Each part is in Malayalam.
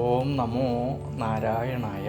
ഓം നമോ നാരായണായ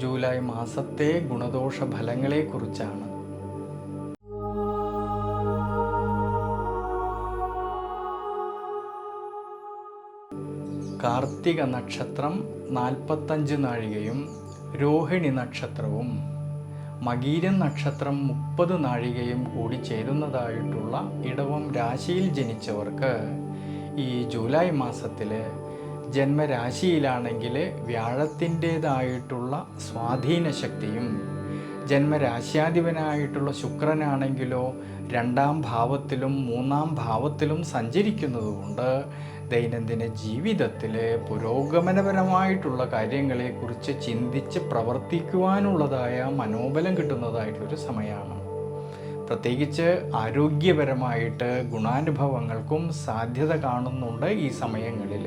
ജൂലൈ മാസത്തെ ഗുണദോഷ ഫലങ്ങളെക്കുറിച്ചാണ് കാർത്തിക നക്ഷത്രം നാൽപ്പത്തഞ്ച് നാഴികയും രോഹിണി നക്ഷത്രവും മകീരൻ നക്ഷത്രം മുപ്പത് നാഴികയും കൂടി ചേരുന്നതായിട്ടുള്ള ഇടവം രാശിയിൽ ജനിച്ചവർക്ക് ഈ ജൂലൈ മാസത്തിൽ ജന്മരാശിയിലാണെങ്കിൽ വ്യാഴത്തിന്റേതായിട്ടുള്ള സ്വാധീന ശക്തിയും ജന്മരാശ്യാധിപനായിട്ടുള്ള ശുക്രനാണെങ്കിലോ രണ്ടാം ഭാവത്തിലും മൂന്നാം ഭാവത്തിലും സഞ്ചരിക്കുന്നതുകൊണ്ട് ദൈനംദിന ജീവിതത്തിൽ പുരോഗമനപരമായിട്ടുള്ള കാര്യങ്ങളെക്കുറിച്ച് ചിന്തിച്ച് പ്രവർത്തിക്കുവാനുള്ളതായ മനോബലം കിട്ടുന്നതായിട്ടൊരു സമയമാണ്. പ്രത്യേകിച്ച് ആരോഗ്യപരമായിട്ട് ഗുണാനുഭവങ്ങൾക്കും സാധ്യത കാണുന്നുണ്ട് ഈ സമയങ്ങളിൽ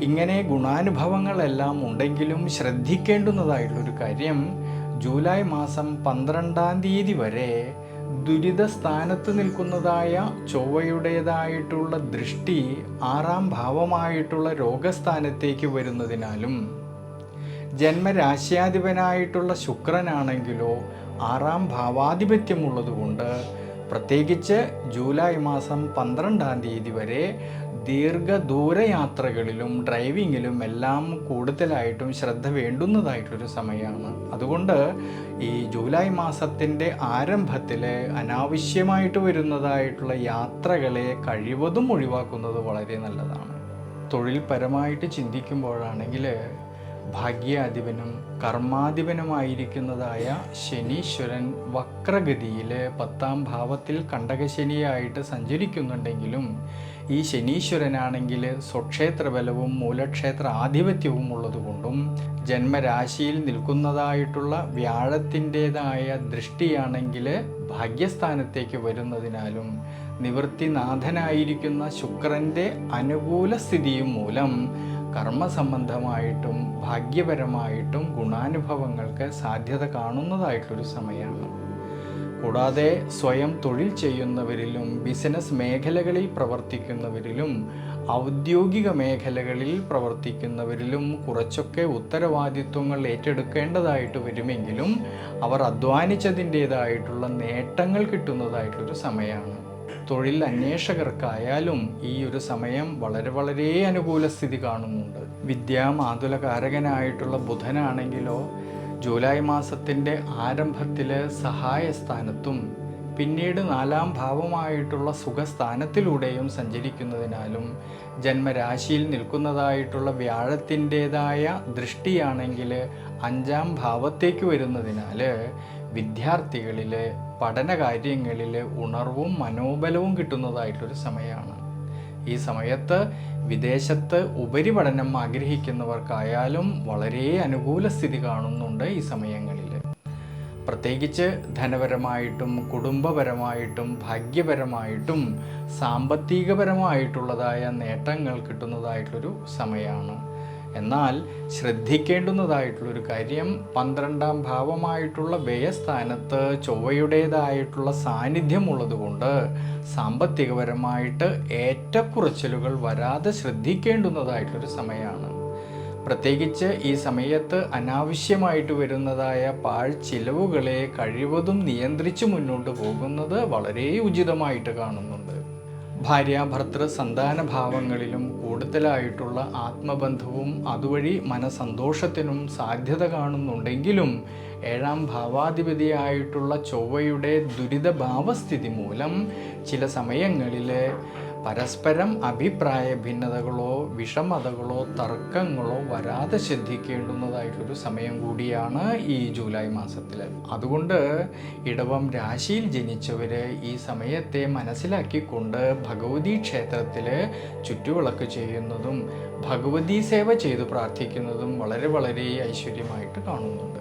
ഇങ്ങനെ ഗുണാനുഭവങ്ങളെല്ലാം ഉണ്ടെങ്കിലും ശ്രദ്ധിക്കേണ്ടുന്നതായിട്ടുള്ളൊരു കാര്യം ജൂലൈ മാസം പന്ത്രണ്ടാം തീയതി വരെ ദുരിത സ്ഥാനത്ത് നിൽക്കുന്നതായ ചൊവ്വയുടേതായിട്ടുള്ള ദൃഷ്ടി ആറാം ഭാവമായിട്ടുള്ള രോഗസ്ഥാനത്തേക്ക് വരുന്നതിനാലും ജന്മരാശ്യാധിപനായിട്ടുള്ള ശുക്രനാണെങ്കിലോ ആറാം ഭാവാധിപത്യമുള്ളതുകൊണ്ട് പ്രത്യേകിച്ച് ജൂലൈ മാസം പന്ത്രണ്ടാം തീയതി വരെ ദീർഘദൂര യാത്രകളിലും ഡ്രൈവിങ്ങിലും എല്ലാം കൂടുതലായിട്ടും ശ്രദ്ധ വേണ്ടുന്നതായിട്ടൊരു സമയമാണ്. അതുകൊണ്ട് ഈ ജൂലൈ മാസത്തിന്റെ ആരംഭത്തിൽ അനാവശ്യമായിട്ട് വരുന്നതായിട്ടുള്ള യാത്രകളെ കഴിവതും ഒഴിവാക്കുന്നത് വളരെ നല്ലതാണ്. തൊഴിൽപരമായിട്ട് ചിന്തിക്കുമ്പോഴാണെങ്കിൽ ഭാഗ്യാധിപനും കർമാധിപനുമായിരിക്കുന്നതായ ശനീശ്വരൻ വക്രഗതിയിൽ പത്താം ഭാവത്തിൽ കണ്ടകശനിയായിട്ട് സഞ്ചരിക്കുന്നുണ്ടെങ്കിലും ഈ ശനീശ്വരനാണെങ്കിൽ സ്വക്ഷേത്ര ബലവും മൂലക്ഷേത്ര ആധിപത്യവും ഉള്ളതുകൊണ്ടും ജന്മരാശിയിൽ നിൽക്കുന്നതായിട്ടുള്ള വ്യാഴത്തിന്റെതായ ദൃഷ്ടിയാണെങ്കിൽ ഭാഗ്യസ്ഥാനത്തേക്ക് വരുന്നതിനാലും നിവൃത്തിനാഥനായിരിക്കുന്ന ശുക്രന്റെ അനുകൂല സ്ഥിതിയും മൂലം കർമ്മസംബന്ധമായിട്ടും ഭാഗ്യപരമായിട്ടും ഗുണാനുഭവങ്ങൾക്ക് സാധ്യത കാണുന്നതായിട്ടൊരു സമയമാണ് കൂടാതെ സ്വയം തൊഴിൽ ചെയ്യുന്നവരിലും ബിസിനസ് മേഖലകളിൽ പ്രവർത്തിക്കുന്നവരിലും ഔദ്യോഗിക മേഖലകളിൽ പ്രവർത്തിക്കുന്നവരിലും കുറച്ചൊക്കെ ഉത്തരവാദിത്വങ്ങൾ ഏറ്റെടുക്കേണ്ടതായിട്ട് വരുമെങ്കിലും അവർ അധ്വാനിച്ചതിന്റേതായിട്ടുള്ള നേട്ടങ്ങൾ കിട്ടുന്നതായിട്ടൊരു സമയമാണ് തൊഴിൽ അന്വേഷകർക്കായാലും ഈ ഒരു സമയം വളരെ വളരെ അനുകൂല സ്ഥിതി കാണുന്നുണ്ട്. വിദ്യാമാതുലകാരകനായിട്ടുള്ള ബുധനാണെങ്കിലോ ജൂലൈ മാസത്തിന്റെ ആരംഭത്തിൽ സഹായസ്ഥാനത്തും പിന്നീട് നാലാം ഭാവമായിട്ടുള്ള സുഖസ്ഥാനത്തിലൂടെയും സഞ്ചരിക്കുന്നതിനാലും ജന്മരാശിയിൽ നിൽക്കുന്നതായിട്ടുള്ള വ്യാഴത്തിന്റെതായ ദൃഷ്ടിയാണെങ്കിൽ അഞ്ചാം ഭാവത്തേക്ക് വരുന്നതിനാൽ വിദ്യാർത്ഥികളിൽ പഠന കാര്യങ്ങളിൽ ഉണർവും മനോബലവും കിട്ടുന്നതായിട്ടൊരു സമയമാണ് ഈ സമയത്ത് വിദേശത്ത് ഉപരിപഠനം ആഗ്രഹിക്കുന്നവർക്കായാലും വളരെ അനുകൂല സ്ഥിതി കാണുന്നുണ്ട് ഈ സമയങ്ങളിൽ പ്രത്യേകിച്ച് ധനപരമായിട്ടും കുടുംബപരമായിട്ടും ഭാഗ്യപരമായിട്ടും സാമ്പത്തികപരമായിട്ടുള്ളതായ നേട്ടങ്ങൾ കിട്ടുന്നതായിട്ടൊരു സമയമാണ് എന്നാൽ ശ്രദ്ധിക്കേണ്ടുന്നതായിട്ടുള്ളൊരു കാര്യം പന്ത്രണ്ടാം ഭാവമായിട്ടുള്ള വ്യയസ്ഥാനത്ത് ചൊവ്വയുടേതായിട്ടുള്ള സാന്നിധ്യമുള്ളതുകൊണ്ട് സാമ്പത്തികപരമായിട്ട് ഏറ്റക്കുറച്ചിലുകൾ വരാതെ ശ്രദ്ധിക്കേണ്ടുന്നതായിട്ടൊരു സമയമാണ്. പ്രത്യേകിച്ച് ഈ സമയത്ത് അനാവശ്യമായിട്ട് വരുന്നതായ പാഴ് ചിലവുകളെ കഴിവതും നിയന്ത്രിച്ച് മുന്നോട്ട് പോകുന്നത് വളരെ ഉചിതമായിട്ട് കാണുന്നുണ്ട്. ഭാര്യാഭർത്തൃ സന്താന ഭാവങ്ങളിലും കൂടുതലായിട്ടുള്ള ആത്മബന്ധവും അതുവഴി മനസന്തോഷത്തിനും സാധ്യത കാണുന്നുണ്ടെങ്കിലും ഏഴാം ഭാവാധിപതിയായിട്ടുള്ള ചൊവ്വയുടെ ദുരിതഭാവസ്ഥിതി മൂലം ചില സമയങ്ങളിൽ പരസ്പരം അഭിപ്രായ ഭിന്നതകളോ വിഷമതകളോ തർക്കങ്ങളോ വരാതെ ശ്രദ്ധിക്കേണ്ടുന്നതായിട്ടൊരു സമയം കൂടിയാണ് ഈ ജൂലൈ മാസത്തിൽ അതുകൊണ്ട് ഇടവം രാശിയിൽ ജനിച്ചവർ ഈ സമയത്തെ മനസ്സിലാക്കിക്കൊണ്ട് ഭഗവതി ക്ഷേത്രത്തിൽ ചുറ്റുവിളക്ക് ചെയ്യുന്നതും ഭഗവതി സേവ ചെയ്തു പ്രാർത്ഥിക്കുന്നതും വളരെ വളരെ ഐശ്വര്യമായിട്ട് കാണുന്നുണ്ട്.